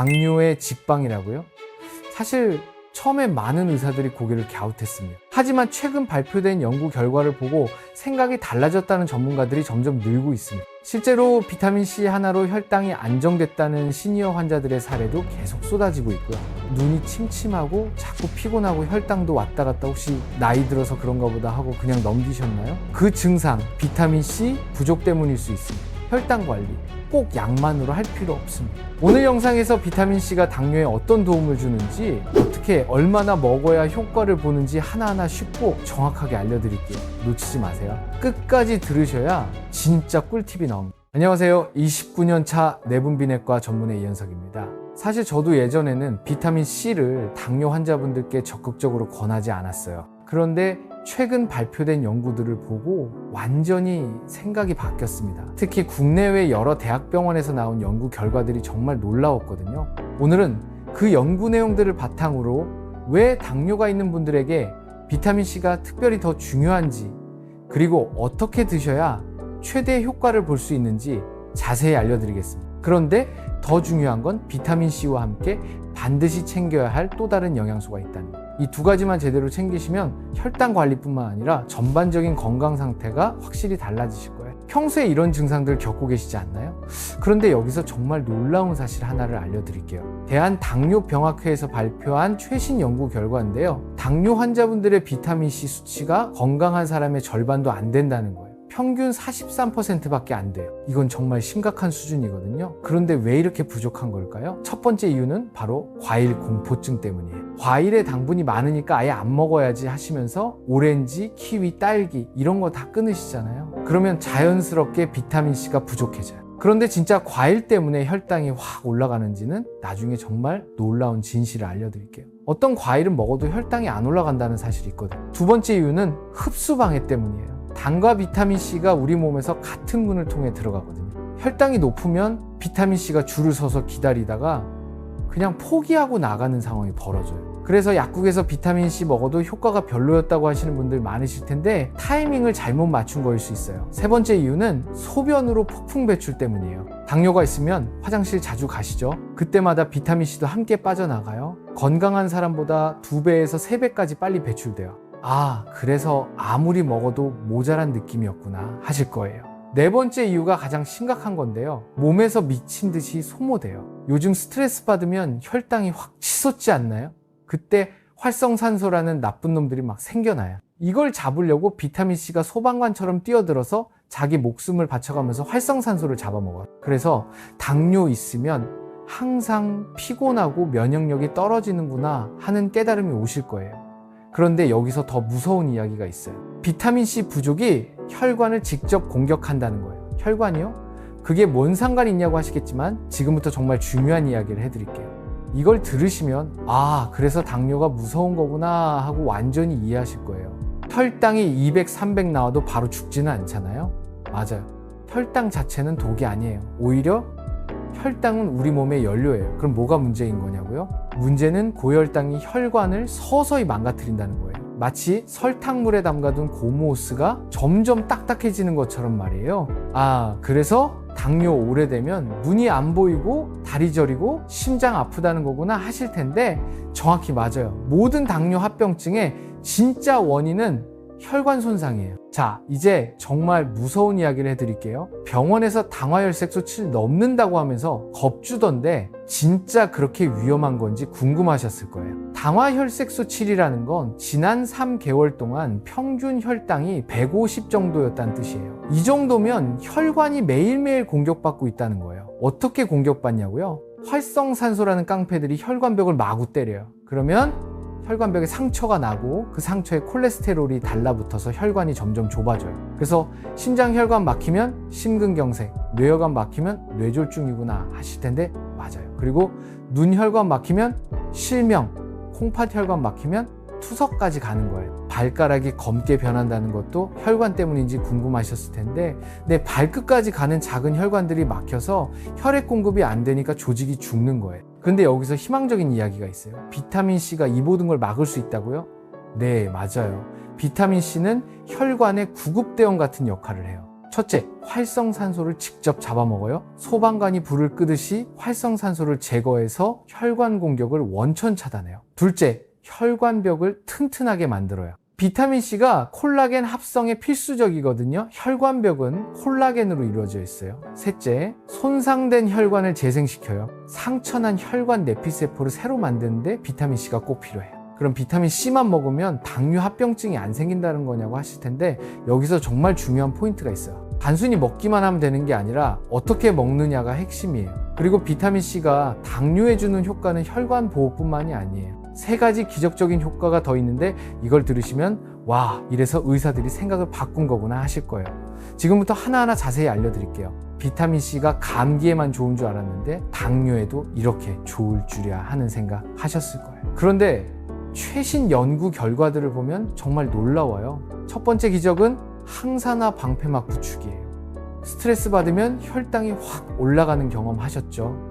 당뇨의 직방이라고요? 사실 처음에 많은 의사들이 고개를 갸웃했습니다. 하지만 최근 발표된 연구 결과를 보고 생각이 달라졌다는 전문가들이 점점 늘고 있습니다. 실제로 비타민C 하나로 혈당이 안정됐다는 시니어 환자들의 사례도 계속 쏟아지고 있고요. 눈이 침침하고 자꾸 피곤하고 혈당도 왔다 갔다 혹시 나이 들어서 그런가 보다 하고 그냥 넘기셨나요? 그 증상, 비타민C 부족 때문일 수 있습니다. 혈당 관리 꼭 약만으로 할 필요 없습니다. 오늘 영상에서 비타민C가 당뇨에 어떤 도움을 주는지 어떻게 얼마나 먹어야 효과를 보는지 하나하나 쉽고 정확하게 알려드릴게요. 놓치지 마세요. 끝까지 들으셔야 진짜 꿀팁이 나옵니다. 안녕하세요. 29년 차 내분비내과 전문의 이현석입니다. 사실 저도 예전에는 비타민 C를 당뇨 환자분들께 적극적으로 권하지 않았어요. 그런데 최근 발표된 연구들을 보고 완전히 생각이 바뀌었습니다. 특히 국내외 여러 대학병원에서 나온 연구 결과들이 정말 놀라웠거든요. 오늘은 그 연구 내용들을 바탕으로 왜 당뇨가 있는 분들에게 비타민C가 특별히 더 중요한지 그리고 어떻게 드셔야 최대 효과를 볼 수 있는지 자세히 알려드리겠습니다. 그런데 더 중요한 건 비타민C와 함께 반드시 챙겨야 할 또 다른 영양소가 있다는 것. 이두 가지만 제대로 챙기시면 혈당 관리뿐만 아니라 전반적인 건강 상태가 확실히 달라지실 거예요. 평소에 이런 증상들 겪고 계시지 않나요? 그런데 여기서 정말 놀라운 사실 하나를 알려드릴게요. 대한당뇨병학회에서 발표한 최신 연구 결과인데요. 당뇨 환자분들의 비타민C 수치가 건강한 사람의 절반도 안 된다는 거예요. 평균 43%밖에 안 돼요. 이건 정말 심각한 수준이거든요. 그런데 왜 이렇게 부족한 걸까요? 첫 번째 이유는 바로 과일 공포증 때문이에요. 과일에 당분이 많으니까 아예 안 먹어야지 하시면서 오렌지, 키위, 딸기 이런 거 다 끊으시잖아요. 그러면 자연스럽게 비타민C가 부족해져요. 그런데 진짜 과일 때문에 혈당이 확 올라가는지는 나중에 정말 놀라운 진실을 알려드릴게요. 어떤 과일은 먹어도 혈당이 안 올라간다는 사실이 있거든요. 두 번째 이유는 흡수 방해 때문이에요. 당과 비타민C가 우리 몸에서 같은 문을 통해 들어가거든요. 혈당이 높으면 비타민C가 줄을 서서 기다리다가 그냥 포기하고 나가는 상황이 벌어져요. 그래서 약국에서 비타민C 먹어도 효과가 별로였다고 하시는 분들 많으실 텐데 타이밍을 잘못 맞춘 거일 수 있어요. 세 번째 이유는 소변으로 폭풍 배출 때문이에요. 당뇨가 있으면 화장실 자주 가시죠? 그때마다 비타민C도 함께 빠져나가요. 건강한 사람보다 두 배에서 세 배까지 빨리 배출돼요. 아, 그래서 아무리 먹어도 모자란 느낌이었구나 하실 거예요. 네 번째 이유가 가장 심각한 건데요. 몸에서 미친 듯이 소모돼요. 요즘 스트레스 받으면 혈당이 확 치솟지 않나요? 그때 활성산소라는 나쁜 놈들이 막 생겨나요. 이걸 잡으려고 비타민C가 소방관처럼 뛰어들어서 자기 목숨을 바쳐가면서 활성산소를 잡아먹어요. 그래서 당뇨 있으면 항상 피곤하고 면역력이 떨어지는구나 하는 깨달음이 오실 거예요. 그런데 여기서 더 무서운 이야기가 있어요. 비타민C 부족이 혈관을 직접 공격한다는 거예요. 혈관이요? 그게 뭔 상관이 있냐고 하시겠지만 지금부터 정말 중요한 이야기를 해드릴게요. 이걸 들으시면 아 그래서 당뇨가 무서운 거구나 하고 완전히 이해하실 거예요. 혈당이 200, 300 나와도 바로 죽지는 않잖아요. 맞아요. 혈당 자체는 독이 아니에요. 오히려 혈당은 우리 몸의 연료예요. 그럼 뭐가 문제인 거냐고요? 문제는 고혈당이 혈관을 서서히 망가뜨린다는 거예요. 마치 설탕물에 담가둔 고무호스가 점점 딱딱해지는 것처럼 말이에요. 아, 그래서 당뇨 오래되면 눈이 안 보이고 다리 저리고 심장 아프다는 거구나 하실 텐데 정확히 맞아요. 모든 당뇨 합병증의 진짜 원인은 혈관 손상이에요. 자, 이제 정말 무서운 이야기를 해드릴게요. 병원에서 당화혈색 수치를 넘는다고 하면서 겁주던데 진짜 그렇게 위험한 건지 궁금하셨을 거예요. 당화혈색소 7이라는 건 지난 3개월 동안 평균 혈당이 150 정도였다는 뜻이에요. 이 정도면 혈관이 매일매일 공격받고 있다는 거예요. 어떻게 공격받냐고요? 활성산소라는 깡패들이 혈관벽을 마구 때려요. 그러면 혈관벽에 상처가 나고 그 상처에 콜레스테롤이 달라붙어서 혈관이 점점 좁아져요. 그래서 심장 혈관 막히면 심근경색, 뇌혈관 막히면 뇌졸중이구나 하실 텐데 맞아요. 그리고 눈 혈관 막히면 실명, 콩팥 혈관 막히면 투석까지 가는 거예요. 발가락이 검게 변한다는 것도 혈관 때문인지 궁금하셨을 텐데 내 발끝까지 가는 작은 혈관들이 막혀서 혈액 공급이 안 되니까 조직이 죽는 거예요. 근데 여기서 희망적인 이야기가 있어요. 비타민 C가 이 모든 걸 막을 수 있다고요? 네, 맞아요. 비타민 C는 혈관의 구급대원 같은 역할을 해요. 첫째, 활성산소를 직접 잡아먹어요. 소방관이 불을 끄듯이 활성산소를 제거해서 혈관 공격을 원천 차단해요. 둘째, 혈관벽을 튼튼하게 만들어요. 비타민C가 콜라겐 합성에 필수적이거든요. 혈관벽은 콜라겐으로 이루어져 있어요. 셋째, 손상된 혈관을 재생시켜요. 상처난 혈관 내피세포를 새로 만드는데 비타민C가 꼭 필요해요. 그럼 비타민C만 먹으면 당뇨 합병증이 안 생긴다는 거냐고 하실 텐데 여기서 정말 중요한 포인트가 있어요. 단순히 먹기만 하면 되는 게 아니라 어떻게 먹느냐가 핵심이에요. 그리고 비타민C가 당뇨에 주는 효과는 혈관 보호뿐만이 아니에요. 세 가지 기적적인 효과가 더 있는데 이걸 들으시면 와 이래서 의사들이 생각을 바꾼 거구나 하실 거예요. 지금부터 하나하나 자세히 알려드릴게요. 비타민C가 감기에만 좋은 줄 알았는데 당뇨에도 이렇게 좋을 줄이야 하는 생각 하셨을 거예요. 그런데 최신 연구 결과들을 보면 정말 놀라워요. 첫 번째 기적은 항산화 방패막 구축이에요. 스트레스 받으면 혈당이 확 올라가는 경험 하셨죠?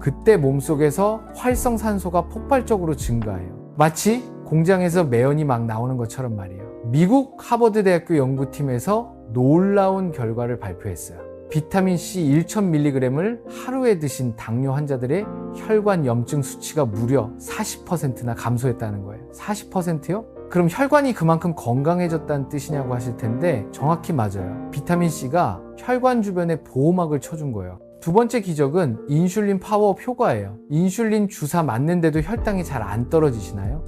그때 몸속에서 활성산소가 폭발적으로 증가해요. 마치 공장에서 매연이 막 나오는 것처럼 말이에요. 미국 하버드 대학교 연구팀에서 놀라운 결과를 발표했어요. 비타민 C 1000mg을 하루에 드신 당뇨 환자들의 혈관 염증 수치가 무려 40%나 감소했다는 거예요. 40%요? 그럼 혈관이 그만큼 건강해졌다는 뜻이냐고 하실 텐데 정확히 맞아요. 비타민 C가 혈관 주변에 보호막을 쳐준 거예요. 두 번째 기적은 인슐린 파워업 효과예요. 인슐린 주사 맞는데도 혈당이 잘 안 떨어지시나요?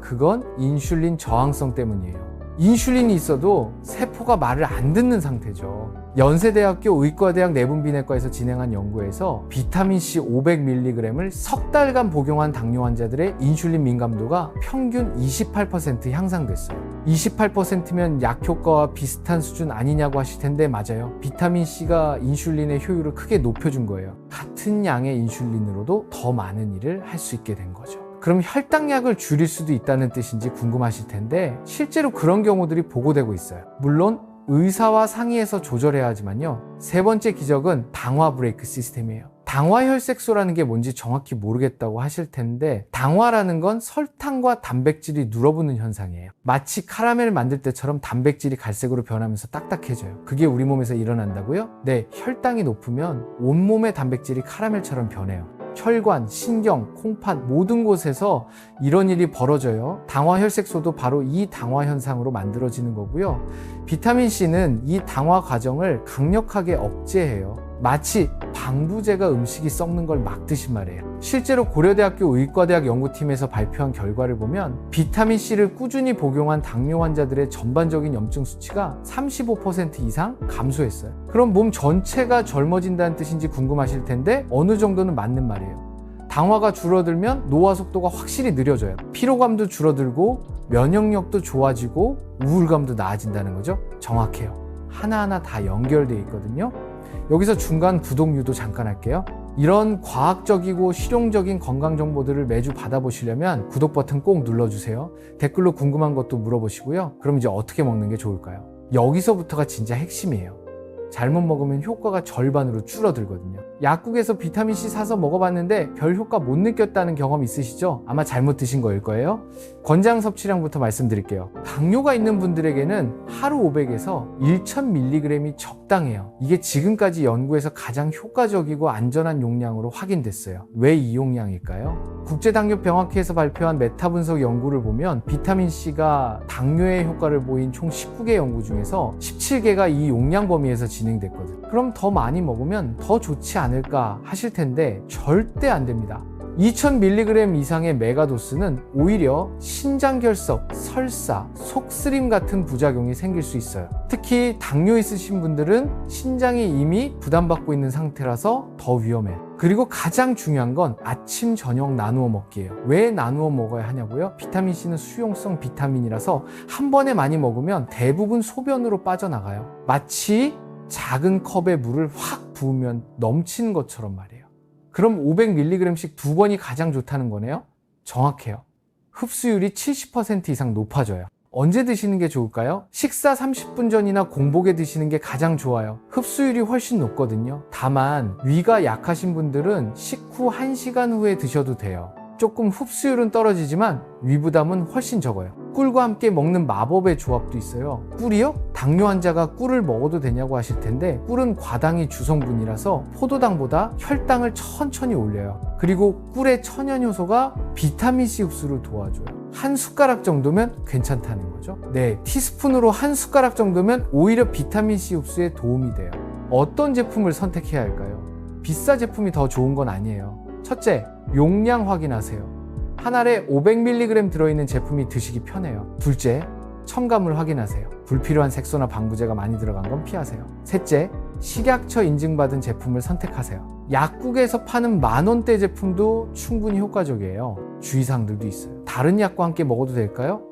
그건 인슐린 저항성 때문이에요. 인슐린이 있어도 세포가 말을 안 듣는 상태죠. 연세대학교 의과대학 내분비내과에서 진행한 연구에서 비타민C 500mg을 석 달간 복용한 당뇨 환자들의 인슐린 민감도가 평균 28% 향상됐어요. 28%면 약 효과와 비슷한 수준 아니냐고 하실 텐데 맞아요. 비타민C가 인슐린의 효율을 크게 높여준 거예요. 같은 양의 인슐린으로도 더 많은 일을 할 수 있게 된 거죠. 그럼 혈당약을 줄일 수도 있다는 뜻인지 궁금하실 텐데 실제로 그런 경우들이 보고되고 있어요. 물론 의사와 상의해서 조절해야 하지만요. 세 번째 기적은 당화 브레이크 시스템이에요. 당화 혈색소라는 게 뭔지 정확히 모르겠다고 하실 텐데 당화라는 건 설탕과 단백질이 눌어붙는 현상이에요. 마치 카라멜 만들 때처럼 단백질이 갈색으로 변하면서 딱딱해져요. 그게 우리 몸에서 일어난다고요? 네, 혈당이 높으면 온몸의 단백질이 카라멜처럼 변해요. 혈관, 신경, 콩팥 모든 곳에서 이런 일이 벌어져요. 당화 혈색소도 바로 이 당화 현상으로 만들어지는 거고요. 비타민 C는 이 당화 과정을 강력하게 억제해요. 마치 방부제가 음식이 썩는 걸 막듯이 말이에요. 실제로 고려대학교 의과대학 연구팀에서 발표한 결과를 보면 비타민 C를 꾸준히 복용한 당뇨 환자들의 전반적인 염증 수치가 35% 이상 감소했어요. 그럼 몸 전체가 젊어진다는 뜻인지 궁금하실 텐데 어느 정도는 맞는 말이에요. 당화가 줄어들면 노화 속도가 확실히 느려져요. 피로감도 줄어들고 면역력도 좋아지고 우울감도 나아진다는 거죠. 정확해요. 하나하나 다 연결되어 있거든요. 여기서 중간 구독 유도 잠깐 할게요. 이런 과학적이고 실용적인 건강 정보들을 매주 받아보시려면 구독 버튼 꼭 눌러주세요. 댓글로 궁금한 것도 물어보시고요. 그럼 이제 어떻게 먹는 게 좋을까요? 여기서부터가 진짜 핵심이에요. 잘못 먹으면 효과가 절반으로 줄어들거든요. 약국에서 비타민C 사서 먹어봤는데 별 효과 못 느꼈다는 경험 있으시죠? 아마 잘못 드신 거일 거예요. 권장 섭취량부터 말씀드릴게요. 당뇨가 있는 분들에게는 하루 500에서 1000mg이 적당해요. 이게 지금까지 연구에서 가장 효과적이고 안전한 용량으로 확인됐어요. 왜 이 용량일까요? 국제당뇨병학회에서 발표한 메타 분석 연구를 보면 비타민C가 당뇨의 효과를 보인 총 19개 연구 중에서 17개가 이 용량 범위에서 진행됐거든. 그럼 더 많이 먹으면 더 좋지 않을까 하실 텐데 절대 안 됩니다. 2000mg 이상의 메가도스는 오히려 신장결석, 설사, 속쓰림 같은 부작용이 생길 수 있어요. 특히 당뇨 있으신 분들은 신장이 이미 부담받고 있는 상태라서 더 위험해요. 그리고 가장 중요한 건 아침, 저녁 나누어 먹기예요. 왜 나누어 먹어야 하냐고요? 비타민C는 수용성 비타민이라서 한 번에 많이 먹으면 대부분 소변으로 빠져나가요. 마치 작은 컵에 물을 확 부으면 넘치는 것처럼 말이에요. 그럼 500mg씩 두 번이 가장 좋다는 거네요? 정확해요. 흡수율이 70% 이상 높아져요. 언제 드시는 게 좋을까요? 식사 30분 전이나 공복에 드시는 게 가장 좋아요. 흡수율이 훨씬 높거든요. 다만 위가 약하신 분들은 식후 1시간 후에 드셔도 돼요. 조금 흡수율은 떨어지지만 위부담은 훨씬 적어요. 꿀과 함께 먹는 마법의 조합도 있어요. 꿀이요? 당뇨 환자가 꿀을 먹어도 되냐고 하실 텐데 꿀은 과당이 주성분이라서 포도당보다 혈당을 천천히 올려요. 그리고 꿀의 천연 효소가 비타민C 흡수를 도와줘요. 한 숟가락 정도면 괜찮다는 거죠. 네, 티스푼으로 한 숟가락 정도면 오히려 비타민C 흡수에 도움이 돼요. 어떤 제품을 선택해야 할까요? 비싸 제품이 더 좋은 건 아니에요. 첫째, 용량 확인하세요. 한 알에 500mg 들어있는 제품이 드시기 편해요. 둘째, 첨가물 확인하세요. 불필요한 색소나 방부제가 많이 들어간 건 피하세요. 셋째, 식약처 인증받은 제품을 선택하세요. 약국에서 파는 만원대 제품도 충분히 효과적이에요. 주의사항들도 있어요. 다른 약과 함께 먹어도 될까요?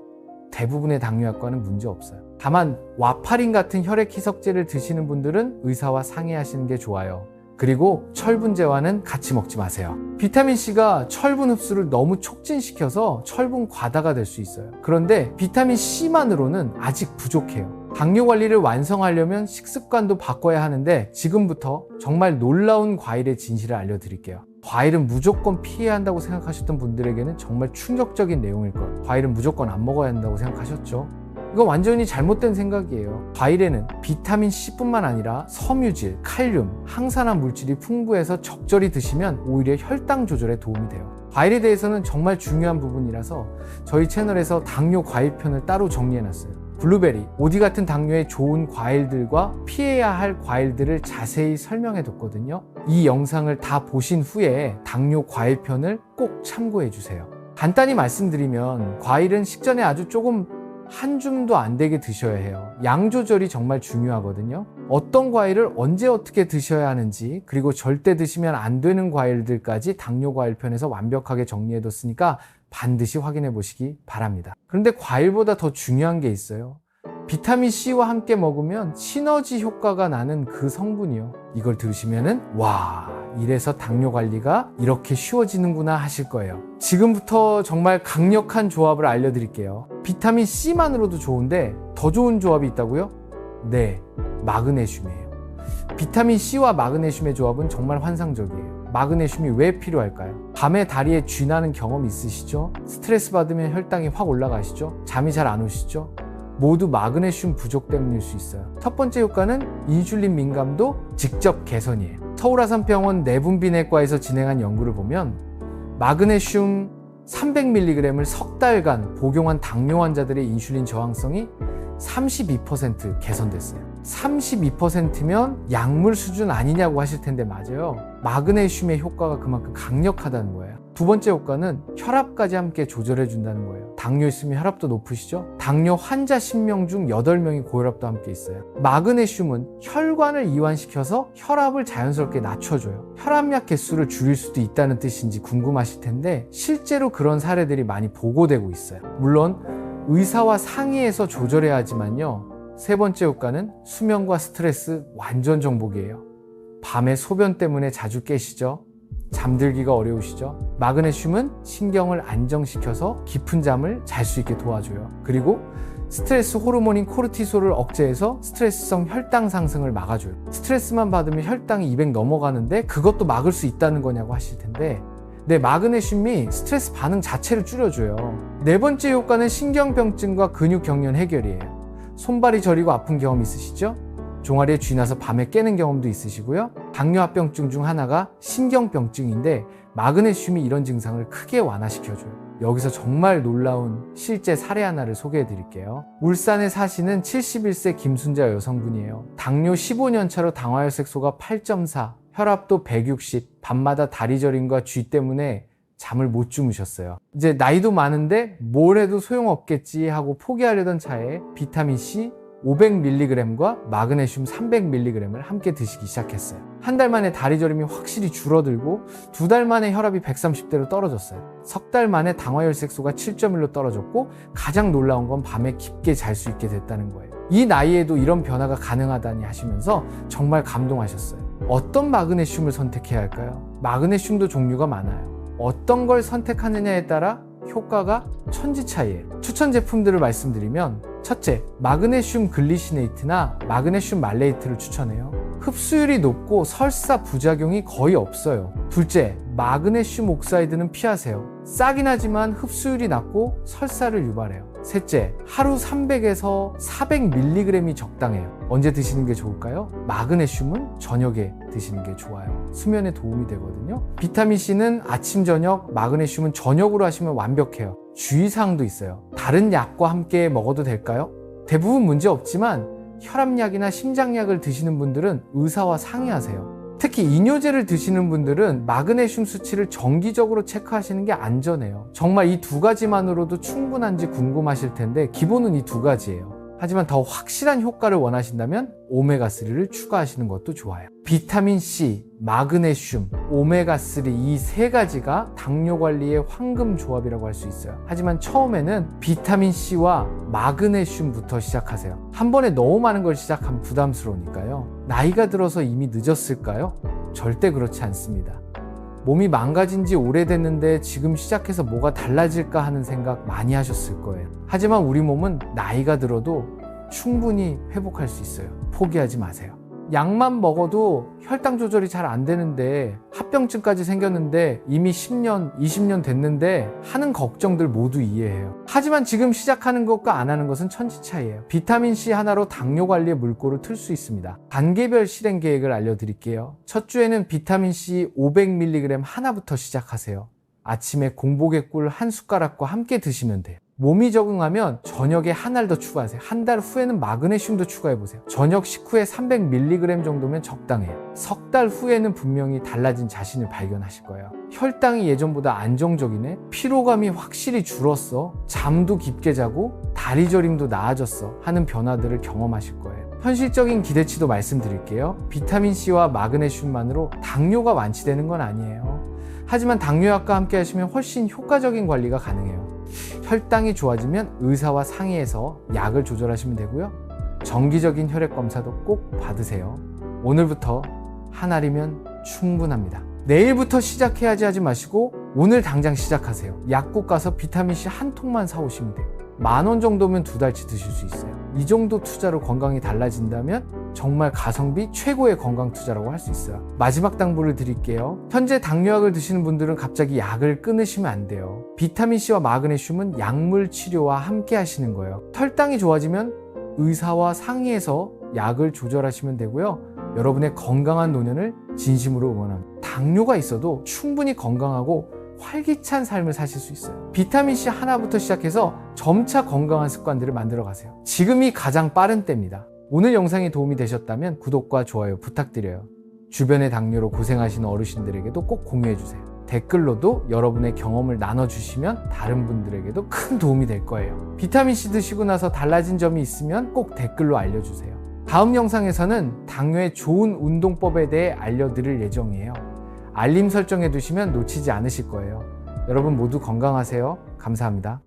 대부분의 당뇨약과는 문제 없어요. 다만 와파린 같은 혈액 희석제를 드시는 분들은 의사와 상의하시는 게 좋아요. 그리고 철분제와는 같이 먹지 마세요. 비타민C가 철분 흡수를 너무 촉진시켜서 철분 과다가 될 수 있어요. 그런데 비타민C만으로는 아직 부족해요. 당뇨 관리를 완성하려면 식습관도 바꿔야 하는데 지금부터 정말 놀라운 과일의 진실을 알려드릴게요. 과일은 무조건 피해야 한다고 생각하셨던 분들에게는 정말 충격적인 내용일 거예요. 과일은 무조건 안 먹어야 한다고 생각하셨죠? 이거 완전히 잘못된 생각이에요. 과일에는 비타민 C뿐만 아니라 섬유질, 칼륨, 항산화 물질이 풍부해서 적절히 드시면 오히려 혈당 조절에 도움이 돼요. 과일에 대해서는 정말 중요한 부분이라서 저희 채널에서 당뇨 과일편을 따로 정리해놨어요. 블루베리, 오디 같은 당뇨에 좋은 과일들과 피해야 할 과일들을 자세히 설명해뒀거든요. 이 영상을 다 보신 후에 당뇨 과일편을 꼭 참고해 주세요. 간단히 말씀드리면 과일은 식전에 아주 조금 한 줌도 안 되게 드셔야 해요. 양 조절이 정말 중요하거든요. 어떤 과일을 언제 어떻게 드셔야 하는지, 그리고 절대 드시면 안 되는 과일들까지 당뇨 과일 편에서 완벽하게 정리해뒀으니까 반드시 확인해 보시기 바랍니다. 그런데 과일보다 더 중요한 게 있어요. 비타민 C와 함께 먹으면 시너지 효과가 나는 그 성분이요. 이걸 들으시면은 와, 이래서 당뇨 관리가 이렇게 쉬워지는구나 하실 거예요. 지금부터 정말 강력한 조합을 알려드릴게요. 비타민 C만으로도 좋은데 더 좋은 조합이 있다고요? 네, 마그네슘이에요. 비타민 C와 마그네슘의 조합은 정말 환상적이에요. 마그네슘이 왜 필요할까요? 밤에 다리에 쥐 나는 경험 있으시죠? 스트레스 받으면 혈당이 확 올라가시죠? 잠이 잘 안 오시죠? 모두 마그네슘 부족 때문일 수 있어요. 첫 번째 효과는 인슐린 민감도 직접 개선이에요. 서울아산병원 내분비내과에서 진행한 연구를 보면 마그네슘 300mg을 석 달간 복용한 당뇨 환자들의 인슐린 저항성이 32% 개선됐어요. 32%면 약물 수준 아니냐고 하실 텐데 맞아요. 마그네슘의 효과가 그만큼 강력하다는 거예요. 두 번째 효과는 혈압까지 함께 조절해 준다는 거예요. 당뇨 있으면 혈압도 높으시죠? 당뇨 환자 10명 중 8명이 고혈압도 함께 있어요. 마그네슘은 혈관을 이완시켜서 혈압을 자연스럽게 낮춰줘요. 혈압약 개수를 줄일 수도 있다는 뜻인지 궁금하실 텐데 실제로 그런 사례들이 많이 보고되고 있어요. 물론 의사와 상의해서 조절해야 하지만요. 세 번째 효과는 수면과 스트레스 완전 정복이에요. 밤에 소변 때문에 자주 깨시죠? 잠들기가 어려우시죠? 마그네슘은 신경을 안정시켜서 깊은 잠을 잘 수 있게 도와줘요. 그리고 스트레스 호르몬인 코르티솔을 억제해서 스트레스성 혈당 상승을 막아줘요. 스트레스만 받으면 혈당이 200 넘어가는데 그것도 막을 수 있다는 거냐고 하실 텐데 네, 마그네슘이 스트레스 반응 자체를 줄여줘요. 네 번째 효과는 신경병증과 근육 경련 해결이에요. 손발이 저리고 아픈 경험 있으시죠? 종아리에 쥐 나서 밤에 깨는 경험도 있으시고요. 당뇨합병증 중 하나가 신경병증인데 마그네슘이 이런 증상을 크게 완화시켜줘요. 여기서 정말 놀라운 실제 사례 하나를 소개해 드릴게요. 울산에 사시는 71세 김순자 여성분이에요. 당뇨 15년 차로 당화혈색소가 8.4, 혈압도 160, 밤마다 다리 저림과 쥐 때문에 잠을 못 주무셨어요. 이제 나이도 많은데 뭘 해도 소용없겠지 하고 포기하려던 차에 비타민 C 500mg과 마그네슘 300mg을 함께 드시기 시작했어요. 한 달 만에 다리 저림이 확실히 줄어들고 두 달 만에 혈압이 130대로 떨어졌어요. 석 달 만에 당화혈색소가 7.1로 떨어졌고 가장 놀라운 건 밤에 깊게 잘 수 있게 됐다는 거예요. 이 나이에도 이런 변화가 가능하다니 하시면서 정말 감동하셨어요. 어떤 마그네슘을 선택해야 할까요? 마그네슘도 종류가 많아요. 어떤 걸 선택하느냐에 따라 효과가 천지 차이예요. 추천 제품들을 말씀드리면 첫째, 마그네슘 글리시네이트나 마그네슘 말레이트를 추천해요. 흡수율이 높고 설사 부작용이 거의 없어요. 둘째, 마그네슘 옥사이드는 피하세요. 싹이 나지만 흡수율이 낮고 설사를 유발해요. 셋째, 하루 300에서 400mg이 적당해요. 언제 드시는 게 좋을까요? 마그네슘은 저녁에 드시는 게 좋아요. 수면에 도움이 되거든요. 비타민C는 아침, 저녁, 마그네슘은 저녁으로 하시면 완벽해요. 주의사항도 있어요. 다른 약과 함께 먹어도 될까요? 대부분 문제 없지만 혈압약이나 심장약을 드시는 분들은 의사와 상의하세요. 특히 이뇨제를 드시는 분들은 마그네슘 수치를 정기적으로 체크하시는 게 안전해요. 정말 이 두 가지만으로도 충분한지 궁금하실 텐데 기본은 이 두 가지예요. 하지만 더 확실한 효과를 원하신다면 오메가3를 추가하시는 것도 좋아요. 비타민 C, 마그네슘, 오메가3 이 세 가지가 당뇨 관리의 황금 조합이라고 할 수 있어요. 하지만 처음에는 비타민 C와 마그네슘부터 시작하세요. 한 번에 너무 많은 걸 시작하면 부담스러우니까요. 나이가 들어서 이미 늦었을까요? 절대 그렇지 않습니다. 몸이 망가진 지 오래됐는데 지금 시작해서 뭐가 달라질까 하는 생각 많이 하셨을 거예요. 하지만 우리 몸은 나이가 들어도 충분히 회복할 수 있어요. 포기하지 마세요. 약만 먹어도 혈당 조절이 잘 안 되는데 합병증까지 생겼는데 이미 10년, 20년 됐는데 하는 걱정들 모두 이해해요. 하지만 지금 시작하는 것과 안 하는 것은 천지 차이예요. 비타민 C 하나로 당뇨 관리의 물꼬를 틀 수 있습니다. 단계별 실행 계획을 알려드릴게요. 첫 주에는 비타민 C 500mg 하나부터 시작하세요. 아침에 공복의 꿀 한 숟가락과 함께 드시면 돼요. 몸이 적응하면 저녁에 한 알 더 추가하세요. 한 달 후에는 마그네슘도 추가해 보세요. 저녁 식후에 300mg 정도면 적당해요. 석 달 후에는 분명히 달라진 자신을 발견하실 거예요. 혈당이 예전보다 안정적이네. 피로감이 확실히 줄었어. 잠도 깊게 자고 다리 저림도 나아졌어. 하는 변화들을 경험하실 거예요. 현실적인 기대치도 말씀드릴게요. 비타민 C와 마그네슘만으로 당뇨가 완치되는 건 아니에요. 하지만 당뇨약과 함께 하시면 훨씬 효과적인 관리가 가능해요. 혈당이 좋아지면 의사와 상의해서 약을 조절하시면 되고요. 정기적인 혈액 검사도 꼭 받으세요. 오늘부터 한 알이면 충분합니다. 내일부터 시작해야지 하지 마시고 오늘 당장 시작하세요. 약국 가서 비타민C 한 통만 사오시면 돼요. 만 원 정도면 두 달치 드실 수 있어요. 이 정도 투자로 건강이 달라진다면 정말 가성비 최고의 건강 투자라고 할 수 있어요. 마지막 당부를 드릴게요. 현재 당뇨약을 드시는 분들은 갑자기 약을 끊으시면 안 돼요. 비타민C와 마그네슘은 약물 치료와 함께 하시는 거예요. 혈당이 좋아지면 의사와 상의해서 약을 조절하시면 되고요. 여러분의 건강한 노년을 진심으로 응원합니다. 당뇨가 있어도 충분히 건강하고 활기찬 삶을 사실 수 있어요. 비타민C 하나부터 시작해서 점차 건강한 습관들을 만들어 가세요. 지금이 가장 빠른 때입니다. 오늘 영상이 도움이 되셨다면 구독과 좋아요 부탁드려요. 주변의 당뇨로 고생하시는 어르신들에게도 꼭 공유해 주세요. 댓글로도 여러분의 경험을 나눠주시면 다른 분들에게도 큰 도움이 될 거예요. 비타민C 드시고 나서 달라진 점이 있으면 꼭 댓글로 알려주세요. 다음 영상에서는 당뇨의 좋은 운동법에 대해 알려드릴 예정이에요. 알림 설정해 두시면 놓치지 않으실 거예요. 여러분 모두 건강하세요. 감사합니다.